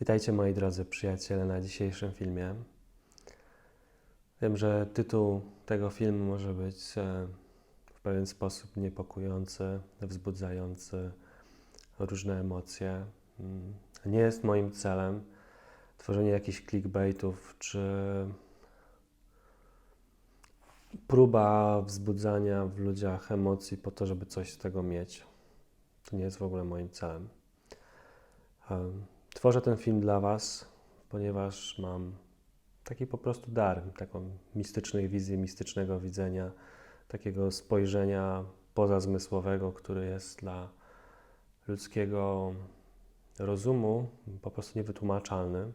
Witajcie moi drodzy przyjaciele na dzisiejszym filmie. Wiem, że tytuł tego filmu może być e, w pewien sposób niepokojący, wzbudzający różne emocje. Mm, Nie jest moim celem tworzenie jakichś clickbaitów czy próba wzbudzania w ludziach emocji po to, żeby coś z tego mieć. To nie jest w ogóle moim celem. Tworzę ten film dla Was, ponieważ mam taki po prostu dar, taką mistyczną wizję, mistycznego widzenia, takiego spojrzenia pozazmysłowego, które jest dla ludzkiego rozumu po prostu niewytłumaczalny.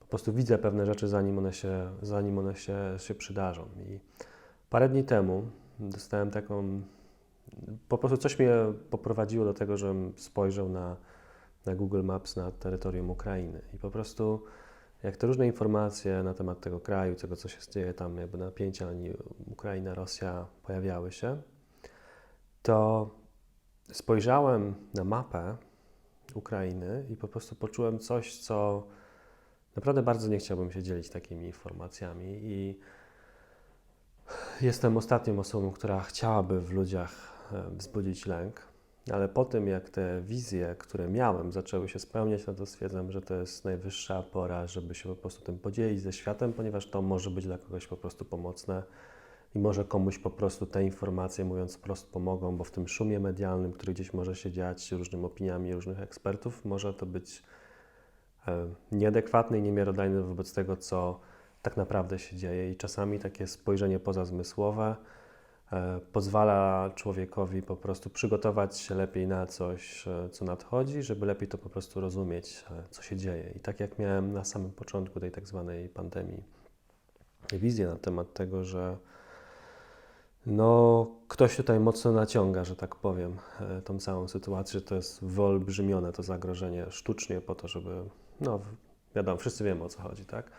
Po prostu widzę pewne rzeczy, zanim one się, zanim one się, się przydarzą. I parę dni temu dostałem taką. Po prostu coś mnie poprowadziło do tego, żebym spojrzał na na Google Maps na terytorium Ukrainy. I po prostu jak te różne informacje na temat tego kraju, tego co się dzieje tam, jakby napięcia Ukraina, Rosja pojawiały się, to spojrzałem na mapę Ukrainy i po prostu poczułem coś, co naprawdę bardzo nie chciałbym się dzielić takimi informacjami i jestem ostatnią osobą, która chciałaby w ludziach e, wzbudzić lęk. Ale po tym, jak te wizje, które miałem, zaczęły się spełniać, no to stwierdzam, że to jest najwyższa pora, żeby się po prostu tym podzielić ze światem, ponieważ to może być dla kogoś po prostu pomocne i może komuś po prostu te informacje, mówiąc wprost, pomogą, bo w tym szumie medialnym, który gdzieś może się dziać różnymi opiniami różnych ekspertów, może to być e, nieadekwatne i niemiarodajne wobec tego, co tak naprawdę się dzieje. I czasami takie spojrzenie pozazmysłowe, pozwala człowiekowi po prostu przygotować się lepiej na coś, e, co nadchodzi, żeby lepiej to po prostu rozumieć, e, co się dzieje. I tak jak miałem na samym początku tej tak zwanej pandemii wizję na temat tego, że no, ktoś tutaj mocno naciąga, że tak powiem, e, tą całą sytuację, że to jest wyolbrzymione to zagrożenie sztucznie po to, żeby, no wiadomo, wszyscy wiemy o co chodzi, tak?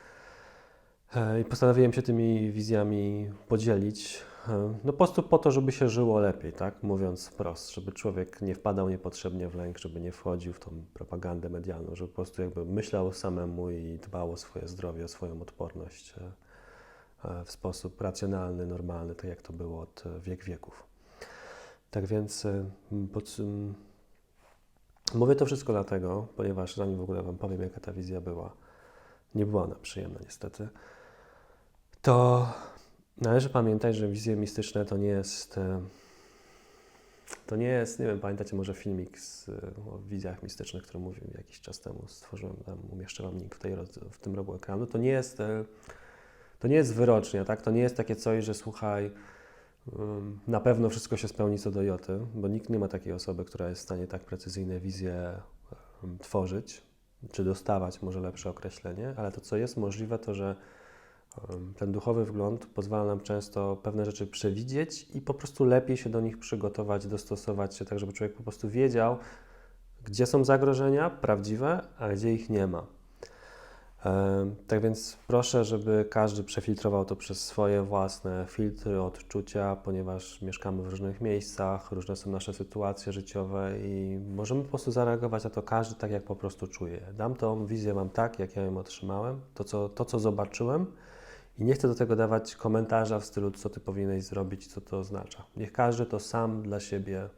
E, I postanowiłem się tymi wizjami podzielić. e, No po prostu po to, żeby się żyło lepiej, tak? Mówiąc wprost, żeby człowiek nie wpadał niepotrzebnie w lęk, żeby nie wchodził w tą propagandę medialną, żeby po prostu jakby myślał samemu i dbał o swoje zdrowie, o swoją odporność e, w sposób racjonalny, normalny, tak jak to było od wiek wieków. Tak więc pod, mówię to wszystko dlatego, ponieważ zanim w ogóle Wam powiem, jaka ta wizja była, nie była ona przyjemna niestety, to należy pamiętać, że wizje mistyczne to nie jest. e, To nie jest, nie wiem, pamiętacie może filmik z, e, o wizjach mistycznych, który mówiłem jakiś czas temu, stworzyłem tam, umieszczę Wam link w, tej, w tym rogu ekranu. To nie jest, e, to nie jest wyrocznia, tak? To nie jest takie coś, że słuchaj, na pewno wszystko się spełni co do joty, bo nikt nie ma takiej osoby, która jest w stanie tak precyzyjne wizje tworzyć, czy dostawać, może lepsze określenie, ale to, co jest możliwe, to że Ten duchowy wgląd pozwala nam często pewne rzeczy przewidzieć i po prostu lepiej się do nich przygotować, dostosować się, tak żeby człowiek po prostu wiedział, gdzie są zagrożenia prawdziwe, a gdzie ich nie ma. Tak więc proszę, żeby każdy przefiltrował to przez swoje własne filtry, odczucia, ponieważ mieszkamy w różnych miejscach, różne są nasze sytuacje życiowe i możemy po prostu zareagować na to każdy tak, jak po prostu czuje. Dam tą wizję Wam tak, jak ja ją otrzymałem, to co, to, co zobaczyłem i nie chcę do tego dawać komentarza w stylu, co Ty powinieneś zrobić, co to oznacza. Niech każdy to sam dla siebie,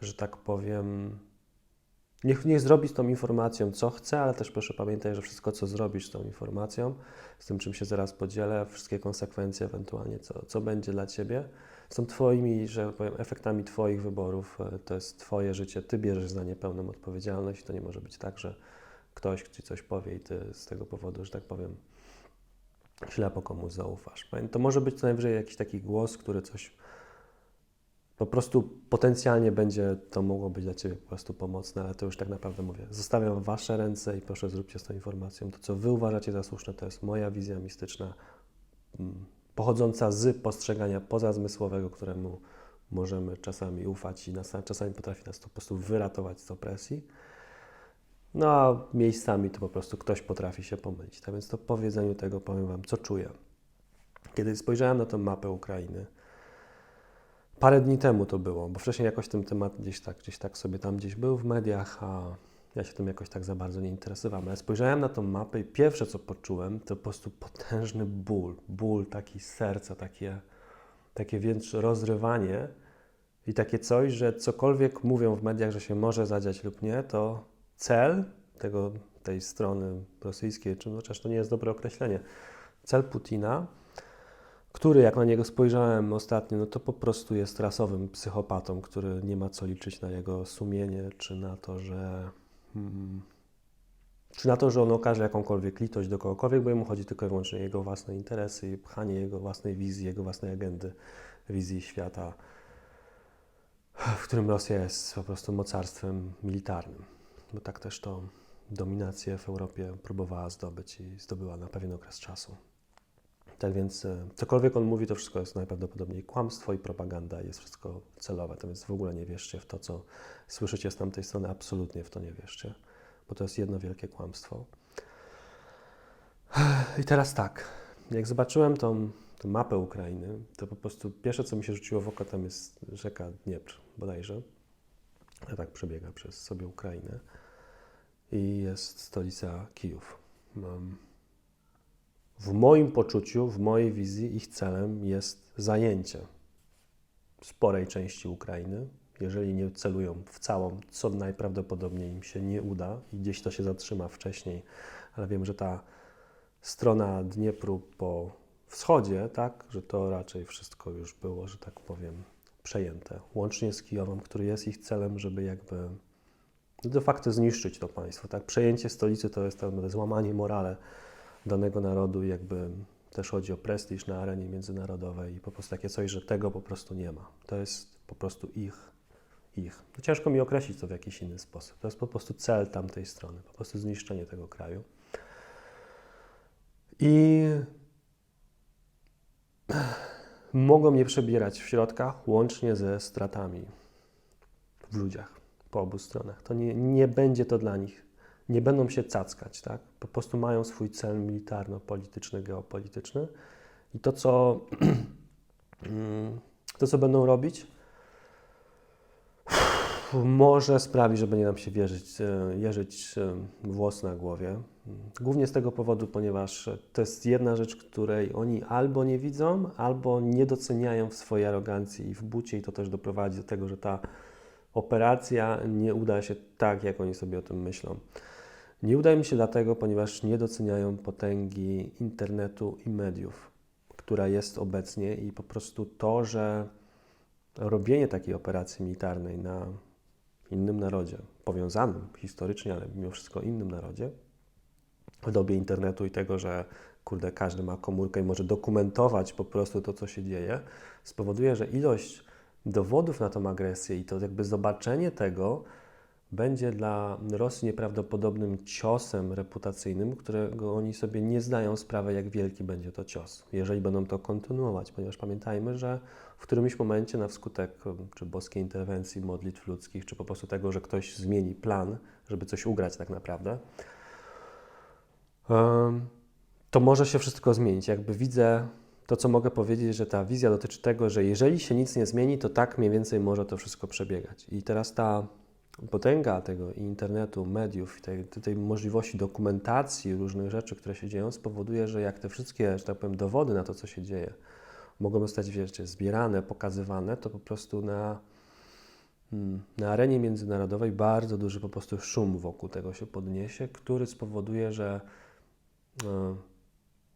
że tak powiem, Niech, niech zrobi z tą informacją, co chce, ale też proszę pamiętaj, że wszystko, co zrobisz z tą informacją, z tym, czym się zaraz podzielę, wszystkie konsekwencje ewentualnie, co, co będzie dla Ciebie, są Twoimi, że tak powiem, efektami Twoich wyborów. E, To jest Twoje życie, Ty bierzesz za nie pełną odpowiedzialność. To nie może być tak, że ktoś Ci coś powie i Ty z tego powodu, że tak powiem, ślepo komuś zaufasz. To może być co najwyżej jakiś taki głos, który coś po prostu potencjalnie będzie to mogło być dla Ciebie po prostu pomocne, ale to już tak naprawdę mówię. Zostawiam Wasze ręce i proszę zróbcie z tą informacją to, co Wy uważacie za słuszne, to jest moja wizja mistyczna, mm, pochodząca z postrzegania pozazmysłowego, któremu możemy czasami ufać i nas, czasami potrafi nas to po prostu wyratować z opresji. No a miejscami to po prostu ktoś potrafi się pomylić. Tak więc to po wiedzeniu tego powiem Wam, co czuję. Kiedy spojrzałem na tę mapę Ukrainy, parę dni temu to było, bo wcześniej jakoś ten temat gdzieś tak, gdzieś tak sobie tam gdzieś był w mediach, a Ja się tym jakoś tak za bardzo nie interesowałem, ale spojrzałem na tą mapę i pierwsze co poczułem, to po prostu potężny ból. Ból taki serca, takie, takie więc rozrywanie i takie coś, że cokolwiek mówią w mediach, że się może zadziać lub nie, to cel tego, tej strony rosyjskiej, czy no, chociaż to nie jest dobre określenie, cel Putina, który jak na niego spojrzałem ostatnio, no to po prostu jest rasowym psychopatą, który nie ma co liczyć na jego sumienie, czy na to, że Hmm. Czy na to, że on okaże jakąkolwiek litość do kogokolwiek, bo jemu chodzi tylko i wyłącznie o jego własne interesy i pchanie jego własnej wizji, jego własnej agendy, wizji świata, w którym Rosja jest po prostu mocarstwem militarnym. Bo tak też to dominację w Europie próbowała zdobyć i zdobyła na pewien okres czasu. Tak więc e, cokolwiek on mówi, to wszystko jest najprawdopodobniej kłamstwo i propaganda, jest wszystko celowe. To więc w ogóle nie wierzcie w to, co słyszycie z tamtej strony, absolutnie w to nie wierzcie, bo to jest jedno wielkie kłamstwo. I teraz tak, jak zobaczyłem tą, tą mapę Ukrainy, to po prostu pierwsze, co mi się rzuciło w oko, tam jest rzeka Dniepr bodajże. Tak przebiega przez sobie Ukrainę. I jest stolica Kijów. W moim poczuciu, w mojej wizji, ich celem jest zajęcie sporej części Ukrainy. Jeżeli nie celują w całą, co najprawdopodobniej im się nie uda i gdzieś to się zatrzyma wcześniej, ale wiem, że ta strona Dniepru po wschodzie, tak, że to raczej wszystko już było, że tak powiem, przejęte. Łącznie z Kijowem, który jest ich celem, żeby jakby de facto zniszczyć to państwo. Tak? Przejęcie stolicy to jest to złamanie morale danego narodu, jakby też chodzi o prestiż na arenie międzynarodowej i po prostu takie coś, że tego po prostu nie ma. To jest po prostu ich, ich. No ciężko mi określić to w jakiś inny sposób. To jest po prostu cel tamtej strony, po prostu zniszczenie tego kraju. I mogą je przebierać w środkach, łącznie ze stratami w ludziach po obu stronach. To nie, nie będzie to dla nich nie będą się cackać, tak? Po prostu mają swój cel militarno-polityczny, geopolityczny i to, co, to, co będą robić, może sprawi, że będzie nam się wierzyć, e, jeżyć e, włos na głowie. Głównie z tego powodu, ponieważ to jest jedna rzecz, której oni albo nie widzą, albo nie doceniają w swojej arogancji i w bucie i to też doprowadzi do tego, że ta operacja nie uda się tak, jak oni sobie o tym myślą. Nie uda im się dlatego, ponieważ nie doceniają potęgi internetu i mediów, która jest obecnie i po prostu to, że robienie takiej operacji militarnej na innym narodzie, powiązanym historycznie, ale mimo wszystko innym narodzie, w dobie internetu i tego, że kurde, każdy ma komórkę i może dokumentować po prostu to, co się dzieje, spowoduje, że ilość dowodów na tą agresję i to jakby zobaczenie tego, będzie dla Rosji nieprawdopodobnym ciosem reputacyjnym, którego oni sobie nie zdają sprawy, jak wielki będzie to cios, jeżeli będą to kontynuować, ponieważ pamiętajmy, że w którymś momencie na wskutek czy boskiej interwencji modlitw ludzkich, czy po prostu tego, że ktoś zmieni plan, żeby coś ugrać tak naprawdę, to może się wszystko zmienić. Jakby widzę to, co mogę powiedzieć, że ta wizja dotyczy tego, że jeżeli się nic nie zmieni, to tak mniej więcej może to wszystko przebiegać. I teraz ta potęga tego internetu, mediów, tej, tej możliwości dokumentacji różnych rzeczy, które się dzieją, spowoduje, że jak te wszystkie, że tak powiem, dowody na to, co się dzieje, mogą zostać wiecie, zbierane, pokazywane, to po prostu na, hmm, na arenie międzynarodowej bardzo duży po prostu szum wokół tego się podniesie, który spowoduje, że no,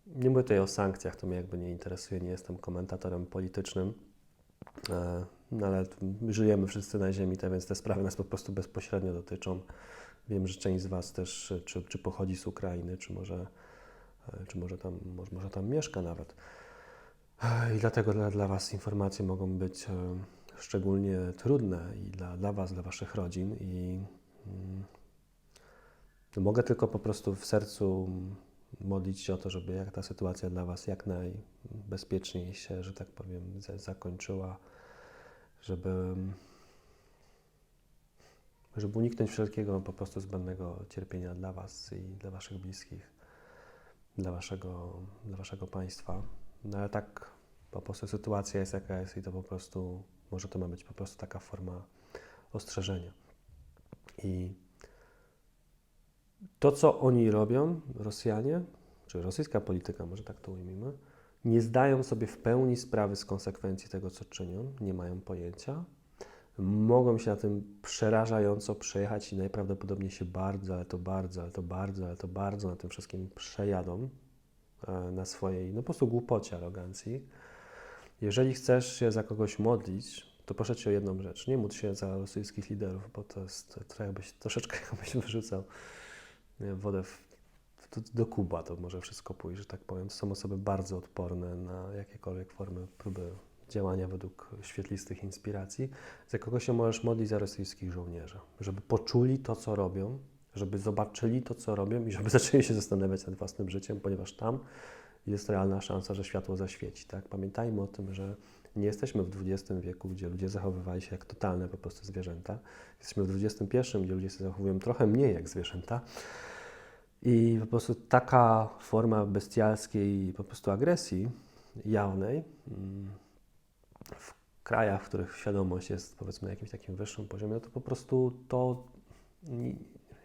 nie mówię tutaj o sankcjach, to mnie jakby nie interesuje, nie jestem komentatorem politycznym, e, no ale żyjemy wszyscy na ziemi, tak więc te sprawy nas po prostu bezpośrednio dotyczą. Wiem, że część z Was też, czy, czy pochodzi z Ukrainy, czy może, e, czy może, tam, może, może tam mieszka nawet. I dlatego dla, dla Was informacje mogą być e, szczególnie trudne i dla, dla Was, dla Waszych rodzin. I mm, mogę tylko po prostu w sercu modlić się o to, żeby jak ta sytuacja dla Was jak najbezpieczniej się, że tak powiem, zakończyła żeby, żeby uniknąć wszelkiego po prostu zbędnego cierpienia dla Was i dla Waszych bliskich, dla Waszego, dla waszego państwa. No ale tak po prostu sytuacja jest jaka jest i to po prostu, może to ma być po prostu taka forma ostrzeżenia. I to, co oni robią, Rosjanie, czy rosyjska polityka, może tak to ujmijmy, nie zdają sobie w pełni sprawy z konsekwencji tego, co czynią, nie mają pojęcia. Mogą się na tym przerażająco przejechać i najprawdopodobniej się bardzo, ale to bardzo, ale to bardzo, ale to bardzo na tym wszystkim przejadą e, na swojej, no po prostu głupocie, arogancji. Jeżeli chcesz się za kogoś modlić, to proszę Cię o jedną rzecz. Nie módl się za rosyjskich liderów, bo to jest trochę jakbyś, troszeczkę jakbyś wyrzucał nie, wodę w, do, do kuba, to może wszystko pójść, że tak powiem. To są osoby bardzo odporne na jakiekolwiek formy próby działania według świetlistych inspiracji. Za kogo się możesz modlić za rosyjskich żołnierzy, żeby poczuli to, co robią, żeby zobaczyli to, co robią i żeby zaczęli się zastanawiać nad własnym życiem, ponieważ tam jest realna szansa, że światło zaświeci. Tak? Pamiętajmy o tym, że nie jesteśmy w XX wieku, gdzie ludzie zachowywali się jak totalne po prostu zwierzęta. Jesteśmy w XXI, gdzie ludzie się zachowują trochę mniej jak zwierzęta. I po prostu taka forma bestialskiej po prostu agresji jawnej mm, w krajach, w których świadomość jest powiedzmy na jakimś takim wyższym poziomie, to po prostu to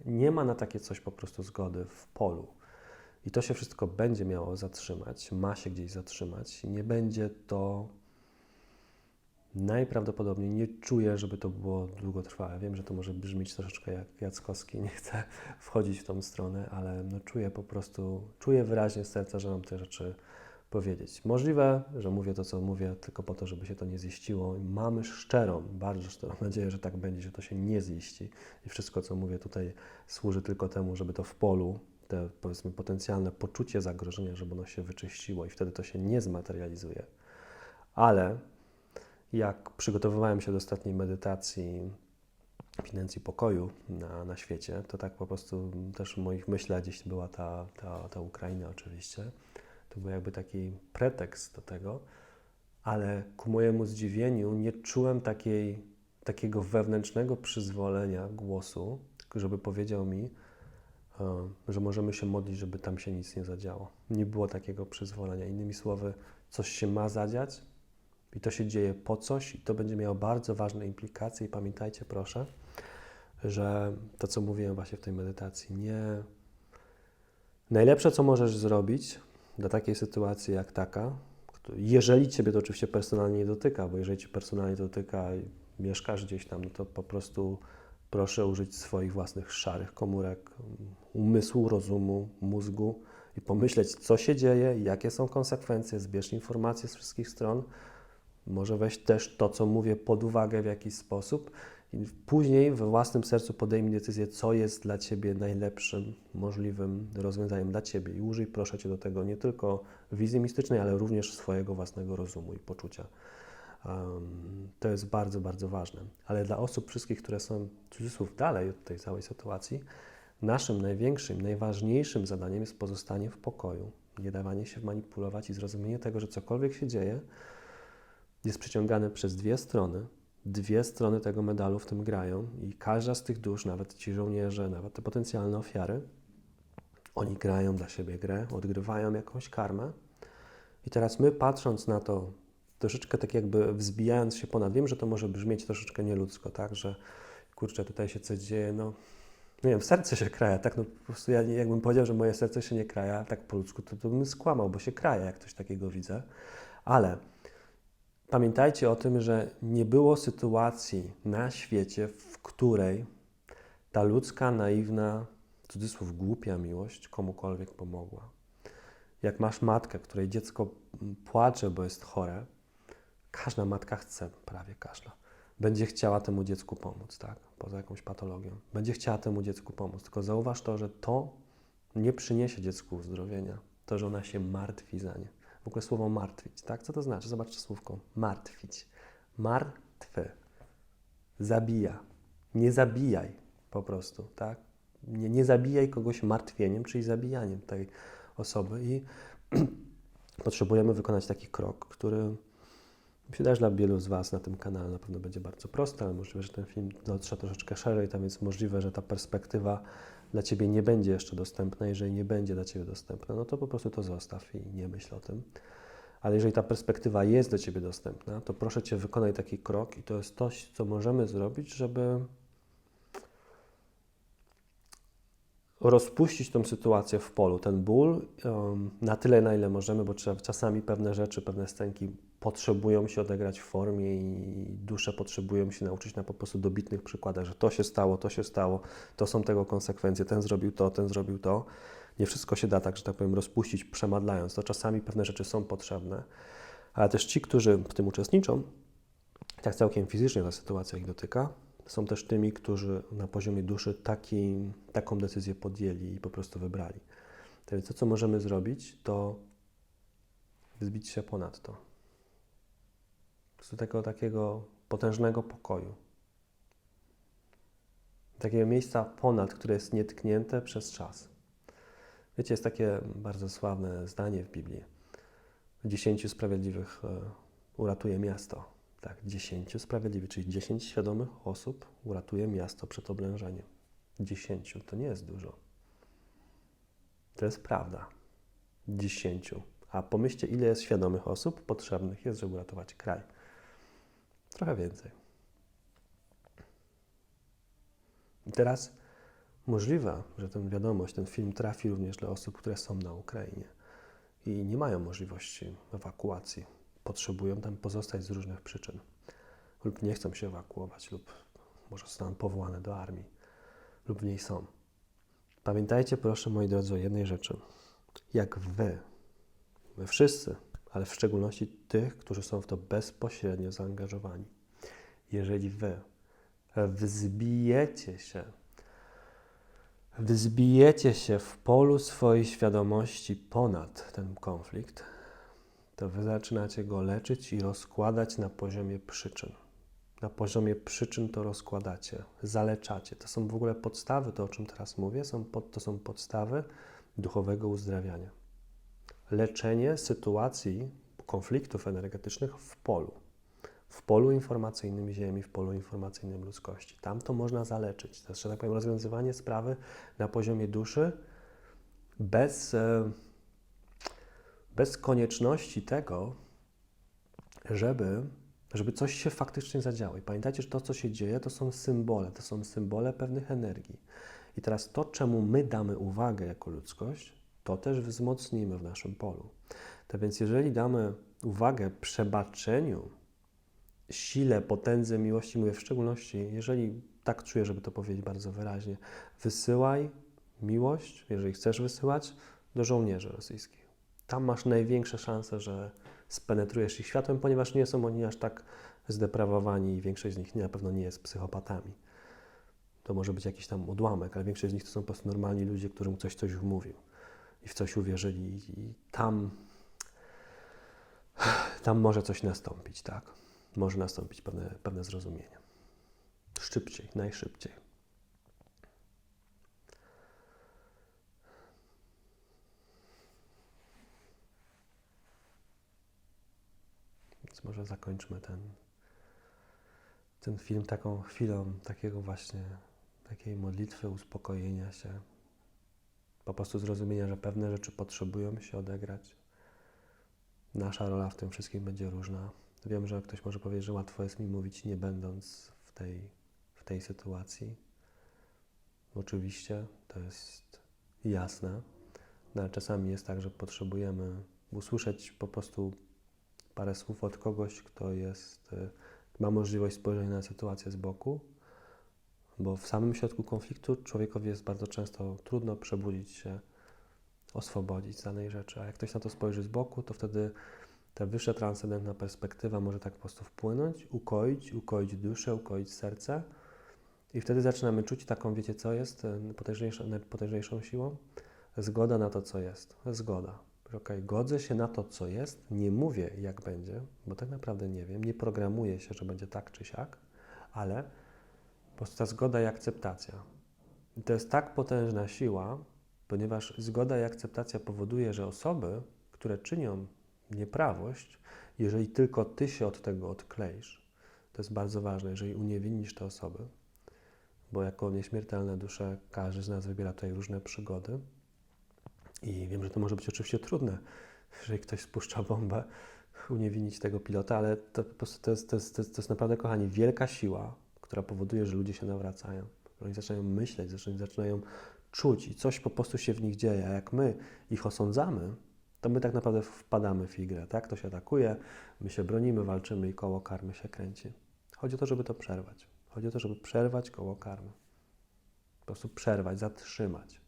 nie ma na takie coś po prostu zgody w polu. I to się wszystko będzie miało zatrzymać, ma się gdzieś zatrzymać. Nie będzie to najprawdopodobniej, nie czuję, żeby to było długotrwałe. Wiem, że to może brzmieć troszeczkę jak Jackowski, nie chcę wchodzić w tą stronę, ale no czuję po prostu, czuję wyraźnie z serca, że mam te rzeczy powiedzieć. Możliwe, że mówię to, co mówię, tylko po to, żeby się to nie ziściło. Mamy szczerą, bardzo szczerą nadzieję, że tak będzie, że to się nie ziści i wszystko, co mówię tutaj, służy tylko temu, żeby to w polu te powiedzmy potencjalne poczucie zagrożenia, żeby ono się wyczyściło i wtedy to się nie zmaterializuje. Ale jak przygotowywałem się do ostatniej medytacji epidemii pokoju na, na świecie, to tak po prostu też w moich myślach gdzieś była ta, ta, ta Ukraina oczywiście. To był jakby taki pretekst do tego, ale ku mojemu zdziwieniu nie czułem takiej, takiego wewnętrznego przyzwolenia głosu, żeby powiedział mi, e, że możemy się modlić, żeby tam się nic nie zadziało. Nie było takiego przyzwolenia. Innymi słowy, coś się ma zadziać i to się dzieje po coś i to będzie miało bardzo ważne implikacje. I pamiętajcie, proszę, że to, co mówiłem właśnie w tej medytacji, nie. Najlepsze, co możesz zrobić dla takiej sytuacji jak taka, jeżeli Ciebie to oczywiście personalnie nie dotyka, bo jeżeli Cię personalnie dotyka i mieszkasz gdzieś tam, no to po prostu proszę użyć swoich własnych szarych komórek, umysłu, rozumu, mózgu i pomyśleć, co się dzieje, jakie są konsekwencje, zbierz informacje z wszystkich stron, może weź też to, co mówię, pod uwagę w jakiś sposób i później we własnym sercu podejmij decyzję, co jest dla Ciebie najlepszym możliwym rozwiązaniem dla Ciebie. I użyj, proszę Cię, do tego nie tylko wizji mistycznej, ale również swojego własnego rozumu i poczucia. Um, to jest bardzo, bardzo ważne. Ale dla osób wszystkich, które są cudzysłów dalej od tej całej sytuacji, naszym największym, najważniejszym zadaniem jest pozostanie w pokoju, nie dawanie się manipulować i zrozumienie tego, że cokolwiek się dzieje, jest przyciągany przez dwie strony. Dwie strony tego medalu w tym grają i każda z tych dusz, nawet ci żołnierze, nawet te potencjalne ofiary, oni grają dla siebie grę, odgrywają jakąś karmę. I teraz my patrząc na to, troszeczkę tak jakby wzbijając się ponad, wiem, że to może brzmieć troszeczkę nieludzko, tak, że kurczę, tutaj się coś dzieje, no nie wiem, serce się kraja, tak, no po prostu ja jakbym powiedział, że moje serce się nie kraja, tak po ludzku, to, to bym skłamał, bo się kraja, jak coś takiego widzę, ale Pamiętajcie o tym, że nie było sytuacji na świecie, w której ta ludzka, naiwna, cudzysłów głupia miłość komukolwiek pomogła. Jak masz matkę, której dziecko płacze, bo jest chore, każda matka chce, prawie każda, będzie chciała temu dziecku pomóc, tak? Poza jakąś patologią. Będzie chciała temu dziecku pomóc. Tylko zauważ to, że to nie przyniesie dziecku uzdrowienia. To, że ona się martwi za nie w ogóle słowo martwić, tak? Co to znaczy? Zobaczcie słówko. Martwić. Martwy. Zabija. Nie zabijaj po prostu, tak? Nie, nie zabijaj kogoś martwieniem, czyli zabijaniem tej osoby i potrzebujemy wykonać taki krok, który się też dla wielu z Was na tym kanale na pewno będzie bardzo prosty, ale możliwe, że ten film dotrze troszeczkę szerzej, tam jest możliwe, że ta perspektywa dla Ciebie nie będzie jeszcze dostępna. Jeżeli nie będzie dla Ciebie dostępna, no to po prostu to zostaw i nie myśl o tym. Ale jeżeli ta perspektywa jest dla Ciebie dostępna, to proszę Cię, wykonaj taki krok i to jest coś, co możemy zrobić, żeby rozpuścić tą sytuację w polu, ten ból na tyle, na ile możemy, bo trzeba, czasami pewne rzeczy, pewne scenki potrzebują się odegrać w formie i dusze potrzebują się nauczyć na po prostu dobitnych przykładach, że to się stało, to się stało, to są tego konsekwencje, ten zrobił to, ten zrobił to. Nie wszystko się da tak, że tak powiem, rozpuścić przemadlając. To czasami pewne rzeczy są potrzebne, ale też ci, którzy w tym uczestniczą, tak całkiem fizycznie ta sytuacja ich dotyka, są też tymi, którzy na poziomie duszy taki, taką decyzję podjęli i po prostu wybrali. Więc to, co możemy zrobić, to wzbić się ponad to. Prostu tego takiego potężnego pokoju. Takiego miejsca ponad, które jest nietknięte przez czas. Wiecie, jest takie bardzo sławne zdanie w Biblii. Dziesięciu sprawiedliwych e, uratuje miasto. Tak, dziesięciu sprawiedliwych, czyli dziesięć świadomych osób uratuje miasto przed oblężeniem. Dziesięciu to nie jest dużo. To jest prawda. Dziesięciu. A pomyślcie, ile jest świadomych osób potrzebnych jest, żeby uratować kraj. Trochę więcej. I teraz możliwe, że tę wiadomość, ten film trafi również dla osób, które są na Ukrainie i nie mają możliwości ewakuacji. Potrzebują tam pozostać z różnych przyczyn, lub nie chcą się ewakuować, lub może zostaną powołane do armii, lub w niej są. Pamiętajcie, proszę, moi drodzy, o jednej rzeczy. Jak wy, my wszyscy, ale w szczególności tych, którzy są w to bezpośrednio zaangażowani, jeżeli wy wzbijecie się wzbijecie się w polu swojej świadomości ponad ten konflikt, to wy zaczynacie go leczyć i rozkładać na poziomie przyczyn. Na poziomie przyczyn to rozkładacie, zaleczacie. To są w ogóle podstawy, to o czym teraz mówię, są pod, to są podstawy duchowego uzdrawiania. Leczenie sytuacji konfliktów energetycznych w polu w polu informacyjnym Ziemi, w polu informacyjnym ludzkości. Tam to można zaleczyć. To jest, że tak powiem, rozwiązywanie sprawy na poziomie duszy bez, e, bez konieczności tego, żeby, żeby coś się faktycznie zadziało. I pamiętajcie, że to, co się dzieje, to są symbole, to są symbole pewnych energii. I teraz to, czemu my damy uwagę jako ludzkość, to też wzmocnimy w naszym polu. To więc jeżeli damy uwagę przebaczeniu sile, potędze miłości, mówię w szczególności, jeżeli tak czuję, żeby to powiedzieć bardzo wyraźnie, wysyłaj miłość, jeżeli chcesz wysyłać, do żołnierzy rosyjskich. Tam masz największe szanse, że spenetrujesz ich światłem, ponieważ nie są oni aż tak zdeprawowani i większość z nich na pewno nie jest psychopatami. To może być jakiś tam odłamek, ale większość z nich to są po prostu normalni ludzie, którym ktoś coś wmówił i w coś uwierzyli i tam tam może coś nastąpić, tak? może nastąpić pewne, pewne zrozumienie. Szybciej, najszybciej. Więc może zakończmy ten, ten film taką chwilą takiego właśnie, takiej modlitwy, uspokojenia się, po prostu zrozumienia, że pewne rzeczy potrzebują się odegrać. Nasza rola w tym wszystkim będzie różna. Wiem, że ktoś może powiedzieć, że łatwo jest mi mówić, nie będąc w tej, w tej sytuacji. Oczywiście to jest jasne, no, ale czasami jest tak, że potrzebujemy usłyszeć po prostu parę słów od kogoś, kto jest, y, ma możliwość spojrzenia na sytuację z boku, bo w samym środku konfliktu człowiekowi jest bardzo często trudno przebudzić się, oswobodzić z danej rzeczy, a jak ktoś na to spojrzy z boku, to wtedy ta wyższa transcendentna perspektywa może tak po prostu wpłynąć, ukoić, ukoić duszę, ukoić serce i wtedy zaczynamy czuć taką, wiecie co jest, e, potężniejszą, potężniejszą siłą? Zgoda na to, co jest. Zgoda. Ok, godzę się na to, co jest, nie mówię, jak będzie, bo tak naprawdę nie wiem, nie programuję się, że będzie tak czy siak, ale po prostu ta zgoda i akceptacja. I to jest tak potężna siła, ponieważ zgoda i akceptacja powoduje, że osoby, które czynią nieprawość, jeżeli tylko ty się od tego odkleisz. To jest bardzo ważne, jeżeli uniewinnisz te osoby, bo jako nieśmiertelne dusze każdy z nas wybiera tutaj różne przygody. I wiem, że to może być oczywiście trudne, jeżeli ktoś spuszcza bombę, uniewinnić tego pilota, ale to po prostu to jest, to jest, to jest, to jest naprawdę, kochani, wielka siła, która powoduje, że ludzie się nawracają. Oni zaczynają myśleć, zaczynają czuć i coś po prostu się w nich dzieje. A jak my ich osądzamy, to my tak naprawdę wpadamy w igrę, tak? To się atakuje, my się bronimy, walczymy i koło karmy się kręci. Chodzi o to, żeby to przerwać. Chodzi o to, żeby przerwać koło karmy. Po prostu przerwać, zatrzymać.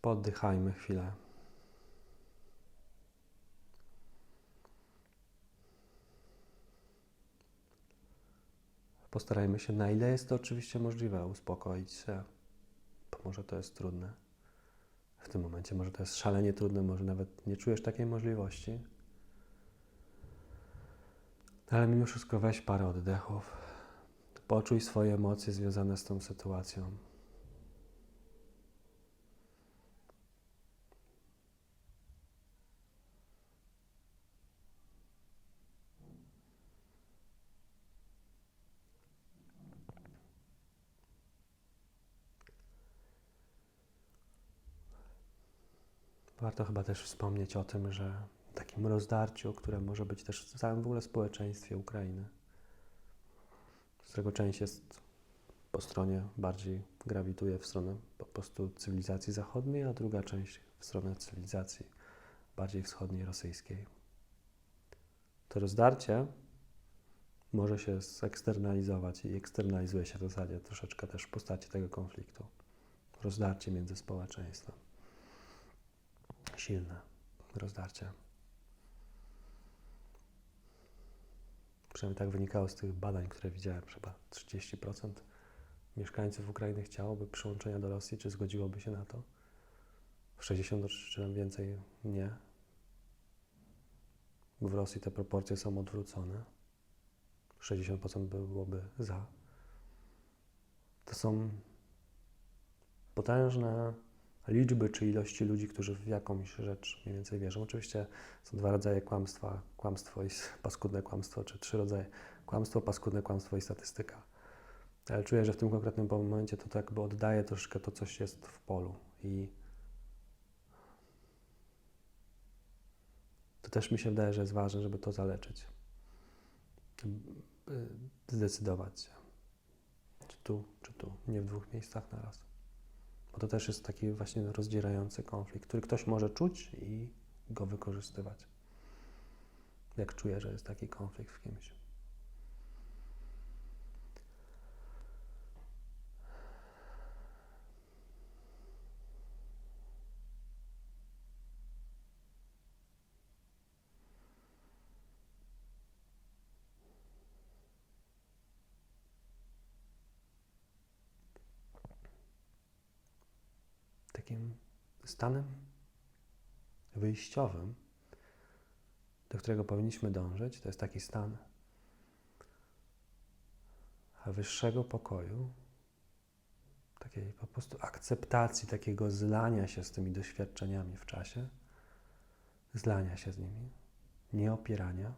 Poddychajmy chwilę. Postarajmy się, na ile jest to oczywiście możliwe, uspokoić się, bo może to jest trudne. W tym momencie może to jest szalenie trudne, może nawet nie czujesz takiej możliwości. Ale mimo wszystko weź parę oddechów. Poczuj swoje emocje związane z tą sytuacją. Warto chyba też wspomnieć o tym, że takim rozdarciu, które może być też w całym w ogóle społeczeństwie Ukrainy, z którego część jest po stronie bardziej grawituje w stronę po prostu cywilizacji zachodniej, a druga część w stronę cywilizacji bardziej wschodniej, rosyjskiej. To rozdarcie może się zeksternalizować i eksternalizuje się w zasadzie troszeczkę też w postaci tego konfliktu. Rozdarcie między społeczeństwem silne rozdarcie. Przynajmniej tak wynikało z tych badań, które widziałem, chyba 30% mieszkańców Ukrainy chciałoby przyłączenia do Rosji, czy zgodziłoby się na to. 60 czy tam więcej nie. W Rosji te proporcje są odwrócone. 60% byłoby za. To są potężne liczby czy ilości ludzi, którzy w jakąś rzecz mniej więcej wierzą. Oczywiście są dwa rodzaje kłamstwa, kłamstwo i paskudne kłamstwo, czy trzy rodzaje kłamstwo, paskudne kłamstwo i statystyka. Ale czuję, że w tym konkretnym momencie to, to jakby oddaje troszkę to, coś jest w polu i to też mi się wydaje, że jest ważne, żeby to zaleczyć. Zdecydować się. Czy tu, czy tu. Nie w dwóch miejscach na raz. Bo to też jest taki właśnie rozdzierający konflikt, który ktoś może czuć i go wykorzystywać. Jak czuje, że jest taki konflikt w kimś. takim stanem wyjściowym, do którego powinniśmy dążyć, to jest taki stan wyższego pokoju, takiej po prostu akceptacji, takiego zlania się z tymi doświadczeniami w czasie, zlania się z nimi, nieopierania,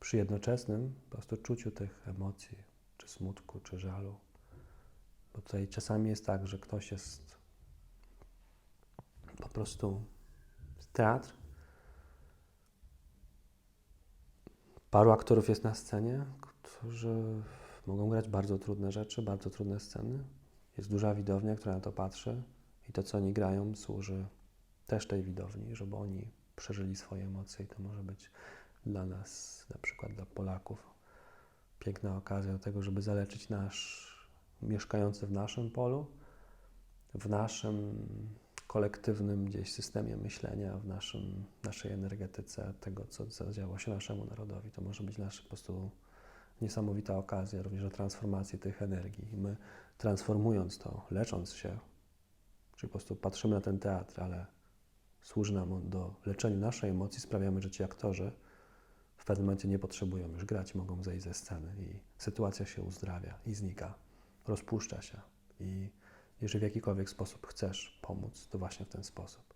przy jednoczesnym po prostu czuciu tych emocji, czy smutku, czy żalu. Bo tutaj czasami jest tak, że ktoś jest po prostu teatr. Paru aktorów jest na scenie, którzy mogą grać bardzo trudne rzeczy, bardzo trudne sceny. Jest duża widownia, która na to patrzy i to, co oni grają, służy też tej widowni, żeby oni przeżyli swoje emocje i to może być dla nas, na przykład dla Polaków, piękna okazja do tego, żeby zaleczyć nasz, mieszkający w naszym polu, w naszym kolektywnym gdzieś systemie myślenia, w naszym, naszej energetyce, tego, co zadziało się naszemu narodowi. To może być nasza po prostu niesamowita okazja również do transformacji tych energii. I my transformując to, lecząc się, czyli po prostu patrzymy na ten teatr, ale służy nam on do leczenia naszej emocji, sprawiamy, że ci aktorzy w pewnym momencie nie potrzebują już grać, mogą zejść ze sceny i sytuacja się uzdrawia i znika, rozpuszcza się i jeżeli w jakikolwiek sposób chcesz pomóc, to właśnie w ten sposób.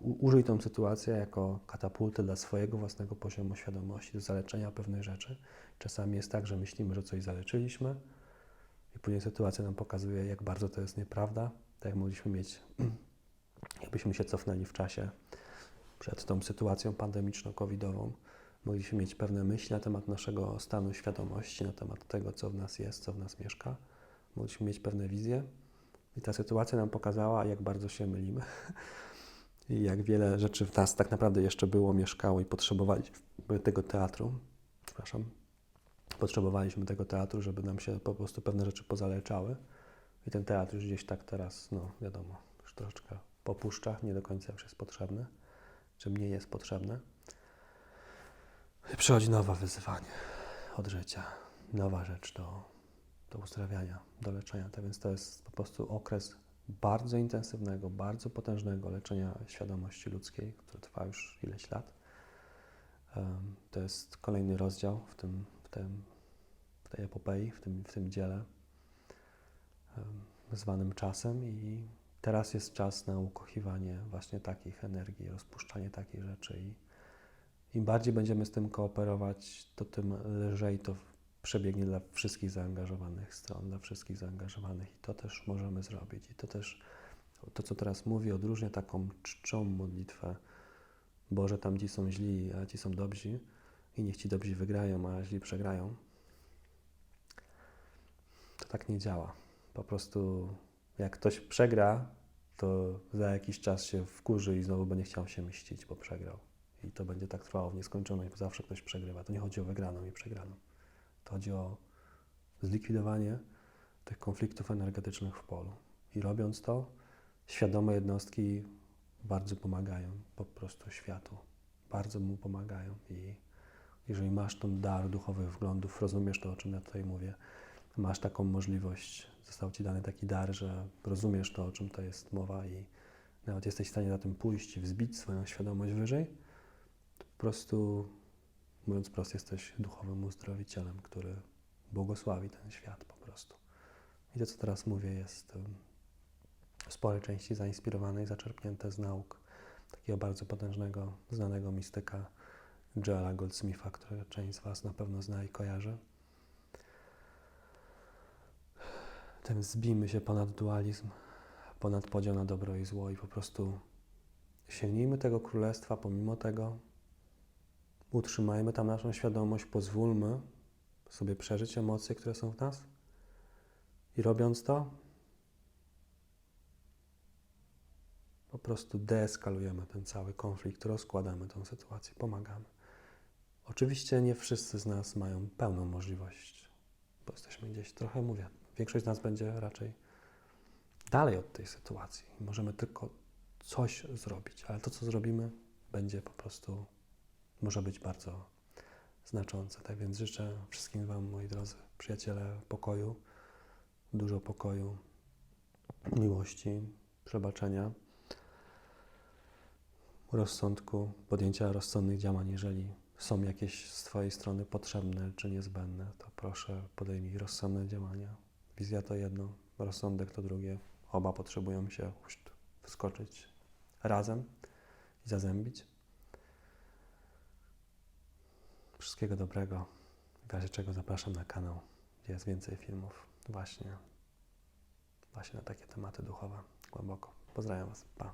Użyj tą sytuację jako katapultę dla swojego własnego poziomu świadomości, do zaleczenia pewnych rzeczy. Czasami jest tak, że myślimy, że coś zaleczyliśmy i później sytuacja nam pokazuje, jak bardzo to jest nieprawda, tak jak mogliśmy mieć, jakbyśmy się cofnęli w czasie przed tą sytuacją pandemiczno-covidową, mogliśmy mieć pewne myśli na temat naszego stanu świadomości, na temat tego, co w nas jest, co w nas mieszka. Mogliśmy mieć pewne wizje. I ta sytuacja nam pokazała, jak bardzo się mylimy. I jak wiele rzeczy w nas tak naprawdę jeszcze było, mieszkało i potrzebowaliśmy tego teatru. Przepraszam. Potrzebowaliśmy tego teatru, żeby nam się po prostu pewne rzeczy pozaleczały. I ten teatr już gdzieś tak teraz, no wiadomo, już troszeczkę popuszcza, nie do końca już jest potrzebny, czy mniej jest potrzebne. I przychodzi nowe wyzwanie od życia, nowa rzecz do, do uzdrawiania, do leczenia. Tak więc to jest po prostu okres bardzo intensywnego, bardzo potężnego leczenia świadomości ludzkiej, które trwa już ileś lat. To jest kolejny rozdział w, tym, w, tym, w tej epopei, w tym, w tym dziele zwanym czasem i teraz jest czas na ukochiwanie właśnie takich energii, rozpuszczanie takich rzeczy i im bardziej będziemy z tym kooperować, to tym lżej to przebiegnie dla wszystkich zaangażowanych stron, dla wszystkich zaangażowanych i to też możemy zrobić. I to też, to co teraz mówię, odróżnia taką czczą modlitwę, Boże, tam ci są źli, a ci są dobrzy i niech ci dobrzy wygrają, a źli przegrają. To tak nie działa. Po prostu jak ktoś przegra, to za jakiś czas się wkurzy i znowu będzie chciał się mścić, bo przegrał. I to będzie tak trwało w nieskończoność, bo zawsze ktoś przegrywa. To nie chodzi o wygraną i przegraną. Chodzi o zlikwidowanie tych konfliktów energetycznych w polu. I robiąc to, świadome jednostki bardzo pomagają po prostu światu. Bardzo mu pomagają. I jeżeli masz ten dar duchowych wglądów, rozumiesz to, o czym ja tutaj mówię, masz taką możliwość, został ci dany taki dar, że rozumiesz to, o czym to jest mowa i nawet jesteś w stanie za tym pójść i wzbić swoją świadomość wyżej, to po prostu, mówiąc prosto, jesteś duchowym uzdrowicielem, który błogosławi ten świat po prostu. I to, co teraz mówię, jest w sporej części zainspirowane i zaczerpnięte z nauk takiego bardzo potężnego, znanego mistyka Joela Goldsmitha, którego część z Was na pewno zna i kojarzy. Tym zbijmy się ponad dualizm, ponad podział na dobro i zło i po prostu sięgnijmy tego królestwa pomimo tego, utrzymajmy tam naszą świadomość, pozwólmy sobie przeżyć emocje, które są w nas i robiąc to, po prostu deeskalujemy ten cały konflikt, rozkładamy tą sytuację, pomagamy. Oczywiście nie wszyscy z nas mają pełną możliwość, bo jesteśmy gdzieś trochę, mówię, większość z nas będzie raczej dalej od tej sytuacji. Możemy tylko coś zrobić, ale to, co zrobimy, będzie po prostu, może być bardzo znaczące. Tak więc życzę wszystkim Wam, moi drodzy przyjaciele, pokoju, dużo pokoju, miłości, przebaczenia, rozsądku, podjęcia rozsądnych działań, jeżeli są jakieś z Twojej strony potrzebne czy niezbędne, to proszę podejmij rozsądne działania. Wizja to jedno, rozsądek to drugie. Oba potrzebują się wskoczyć razem i zazębić. Wszystkiego dobrego. W razie czego zapraszam na kanał, gdzie jest więcej filmów właśnie, właśnie na takie tematy duchowe głęboko. Pozdrawiam Was. Pa.